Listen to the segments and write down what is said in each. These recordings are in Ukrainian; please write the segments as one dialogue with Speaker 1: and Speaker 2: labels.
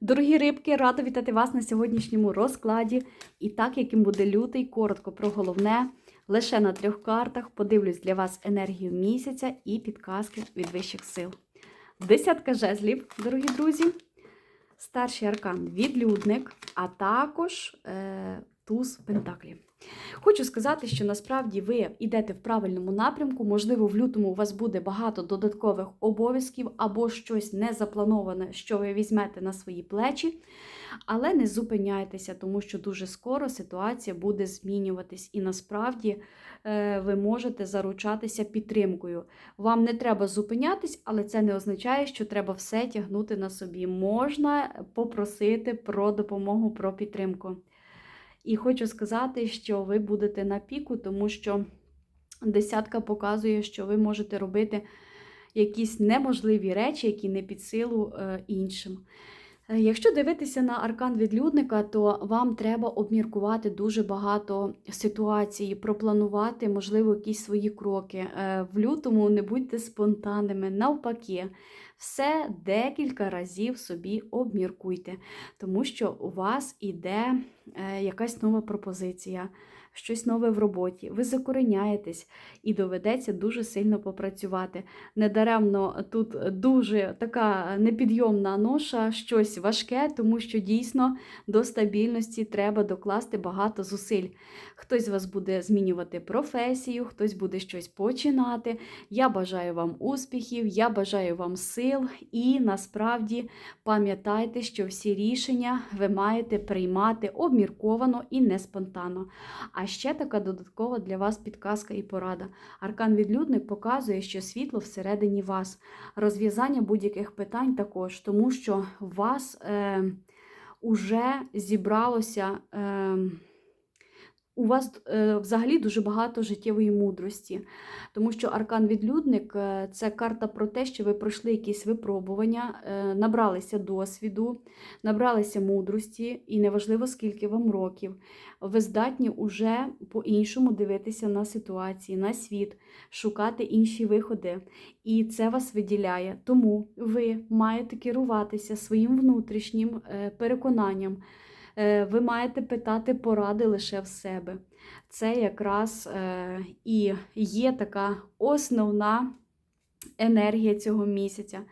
Speaker 1: Дорогі рибки, рада вітати вас на сьогоднішньому розкладі. І так, яким буде лютий, коротко про головне. Лише на трьох картах подивлюсь для вас енергію місяця і підказки від вищих сил. Десятка жезлів, дорогі друзі. Старший аркан відлюдник, а також е, туз Пентаклі. Хочу сказати, що насправді ви йдете в правильному напрямку. Можливо, в лютому у вас буде багато додаткових обов'язків або щось незаплановане, що ви візьмете на свої плечі. Але не зупиняйтеся, тому що дуже скоро ситуація буде змінюватись, і насправді е, ви можете заручатися підтримкою. Вам не треба зупинятись, але це не означає, що треба все тягнути на собі. Можна попросити про допомогу, про підтримку. І хочу сказати, що ви будете на піку, тому що десятка показує, що ви можете робити якісь неможливі речі, які не під силу е, іншим. Е, Якщо дивитися на аркан відлюдника, то вам треба обміркувати дуже багато ситуацій, пропланувати, можливо, якісь свої кроки. Е, В лютому не будьте спонтанними, навпаки, все декілька разів собі обміркуйте, тому що у вас іде е, якась нова пропозиція. Щось нове в роботі, ви закореняєтесь і доведеться дуже сильно попрацювати. Недаремно тут дуже така непідйомна ноша, щось важке, тому що дійсно до стабільності треба докласти багато зусиль. Хтось з вас буде змінювати професію, хтось буде щось починати. Я бажаю вам успіхів, я бажаю вам сил і насправді пам'ятайте, що всі рішення ви маєте приймати обмірковано і не спонтанно. А ще така додаткова для вас підказка і порада. Аркан відлюдник показує, що світло всередині вас, розв'язання будь-яких питань також, тому що в вас е, уже зібралося. Е, у вас е, взагалі дуже багато життєвої мудрості, тому що аркан відлюдник е, це карта про те, що ви пройшли якісь випробування, е, набралися досвіду, набралися мудрості, і неважливо, скільки вам років. Ви здатні уже по-іншому дивитися на ситуації, на світ, шукати інші виходи. І це вас виділяє. Тому ви маєте керуватися своїм внутрішнім переконанням. Е, Ви маєте питати поради лише в себе. Це якраз е, і є така основна енергія цього місяця,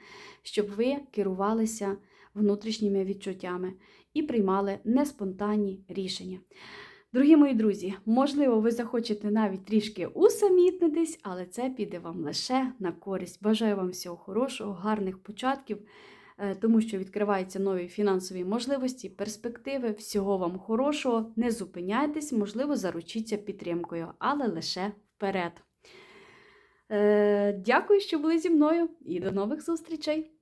Speaker 1: щоб ви керувалися внутрішніми відчуттями і приймали неспонтанні рішення. Дорогі мої друзі, можливо, ви захочете навіть трішки усамітнитись, але це піде вам лише на користь. Бажаю вам всього хорошого, гарних початків, тому що відкриваються нові фінансові можливості, перспективи. Всього вам хорошого. Не зупиняйтесь, можливо, заручіться підтримкою, але лише вперед. Е, Дякую, що були зі мною, і до нових зустрічей!